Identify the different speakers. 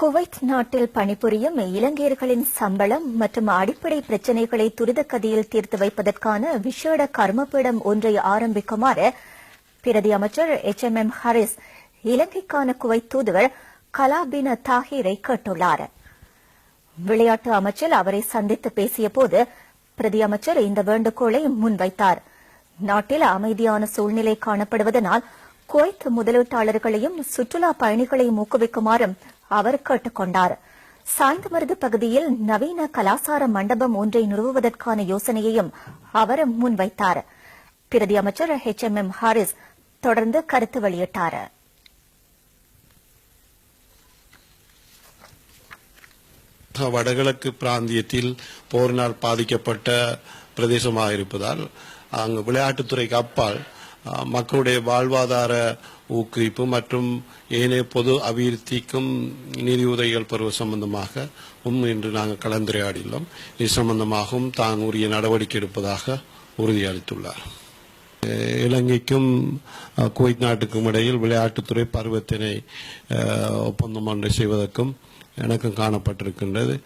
Speaker 1: Kuwait நாட்டில் பணிபுரியும் இலங்கையர்களின் சம்பளம் மற்றும் அடிப்படை பிரச்சினைகளை துரித கதியில் தீர்த்து வைப்பதற்கான விசேட கர்மபீடம் ஒன்றை ஆரம்பிக்குமாறு பிரதி அமைச்சர் எச் எம் எம் ஹரிஸ் இலங்கைக்கான குவைத் தூதுவர் கலாபின தாஹீரை கேட்டுள்ளார். விளையாட்டு அமைச்சர் அவரை சந்தித்து பேசியபோது பிரதி அமைச்சர் இந்த வேண்டுகோளை முன்வைத்தார். நாட்டில் அமைதியான சூழ்நிலை காணப்படுவதனால் குவைத் முதலீட்டாளர்களையும் சுற்றுலா பயணிகளையும் ஊக்குவிக்குமாறும் அவர் கேட்டுக்கொண்டார். சாய்ந்தமருது பகுதியில் நவீன கலாசார மண்டபம் ஒன்றை நிறுவுவதற்கான யோசனையையும் அவர் முன்வைத்தார். பிரதி அமைச்சர் எச் எம் எம் ஹாரிஸ் தொடர்ந்து கருத்து வெளியிட்டார்.
Speaker 2: வடகிழக்கு பிராந்தியத்தில் போரினால் பாதிக்கப்பட்ட பிரதேசமாக இருப்பதால் அங்கு விளையாட்டுத்துறைக்கு அப்பால் மக்களுடைய வாழ்வாதார ஊக்குவிப்பு மற்றும் ஏனைய பொது அபிவிருத்திக்கும் நிதி உதவிகள் பெறுவது சம்பந்தமாக இன்று நாங்கள் கலந்துரையாடியுள்ளோம். இது சம்பந்தமாகவும் தான் உரிய நடவடிக்கை எடுப்பதாக உறுதியளித்துள்ளார். இலங்கைக்கும் குவைத் நாட்டுக்கும் இடையில் விளையாட்டுத்துறை பருவத்தினை ஒப்பந்தம் ஒன்றை செய்வதற்கும் எனக்கும் காணப்பட்டிருக்கின்றது.